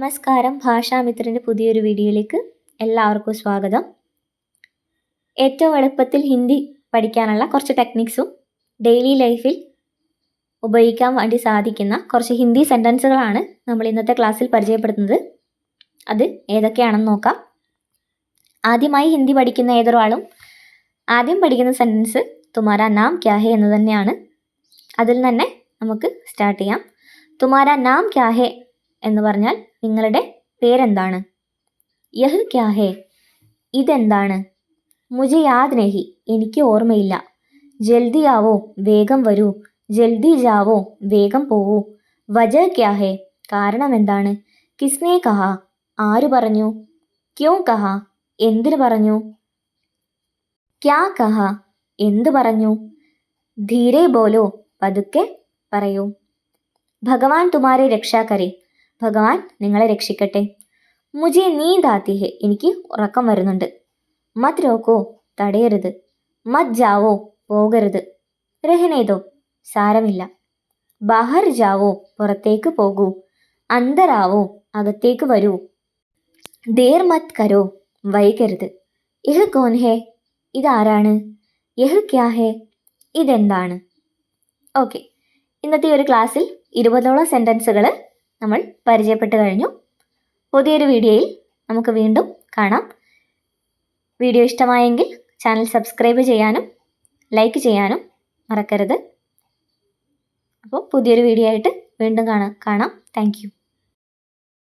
നമസ്കാരം. ഭാഷാമിത്രന്റെ പുതിയൊരു വീഡിയോയിലേക്ക് എല്ലാവർക്കും സ്വാഗതം. ഏറ്റവും എളുപ്പത്തിൽ ഹിന്ദി പഠിക്കാനുള്ള കുറച്ച് ടെക്നിക്സും ഡെയിലി ലൈഫിൽ ഉപയോഗിക്കാൻ വേണ്ടി സാധിക്കുന്ന കുറച്ച് ഹിന്ദി സെന്റൻസുകളാണ് നമ്മൾ ഇന്നത്തെ ക്ലാസ്സിൽ പരിചയപ്പെടുത്തുന്നത്. അത് ഏതൊക്കെയാണെന്ന് നോക്കാം. ആദ്യമായി ഹിന്ദി പഠിക്കുന്ന ഏതൊരാളും ആദ്യം പഠിക്കുന്ന സെന്റൻസ് തുമാര നാം ക്യാഹെ എന്ന് തന്നെയാണ്. അതിൽ തന്നെ നമുക്ക് സ്റ്റാർട്ട് ചെയ്യാം. തുമാര നാം ക്യാ ഹെ എന്ന് പറഞ്ഞാൽ നിങ്ങളുടെ പേരെന്താണ്? യഹ് ക്യാ ഹേ? ഇതെന്താണ്? മുജെ യാദ് നഹി എനിക്ക് ഓർമ്മയില്ല. ജൽദി ആവോ വേഗം വരൂ. ജൽദി ജാവോ വേഗം പോവൂ. വജ ക്യാ ഹേ? കാരണം എന്താണ്? കിസ്നെ കഹ? ആര് പറഞ്ഞു? ക്യോ കഹ? എന്തിന് പറഞ്ഞു? ക്യാ കഹ? എന്ത് പറഞ്ഞു? ധീരെ ബോലോ പതുക്കെ പറയൂ. ഭഗവാൻ തുമാരെ രക്ഷാ കരേ. ഭഗവാൻ നിങ്ങളെ രക്ഷിക്കട്ടെ. മുജെ നീ ദാത്തിഹെ എനിക്ക് ഉറക്കം വരുന്നുണ്ട്. മത് രോക്കോ തടയരുത്. മത് ജാവോ പോകരുത്. രഹനേതോ സാരമില്ല. ബഹർ ജാവോ പുറത്തേക്ക് പോകൂ. അന്തരാവോ അകത്തേക്ക് വരൂ. ദേർ മത് കരോ വൈകരുത്. ഇഹ് കോൻ ഹേ? ഇതാരാണ്? യഹ് ക്യാ ഹേ? ഇതെന്താണ്? ഓക്കെ. ഇന്നത്തെ ഒരു ക്ലാസ്സിൽ ഇരുപതോളം സെന്റൻസുകൾ നമ്മൾ പരിചയപ്പെട്ട് കഴിഞ്ഞു. പുതിയൊരു വീഡിയോയിൽ നമുക്ക് വീണ്ടും കാണാം. വീഡിയോ ഇഷ്ടമായെങ്കിൽ ചാനൽ സബ്സ്ക്രൈബ് ചെയ്യാനും ലൈക്ക് ചെയ്യാനും മറക്കരുത്. അപ്പോൾ പുതിയൊരു വീഡിയോ ആയിട്ട് വീണ്ടും കാണാം. കാണാം. താങ്ക്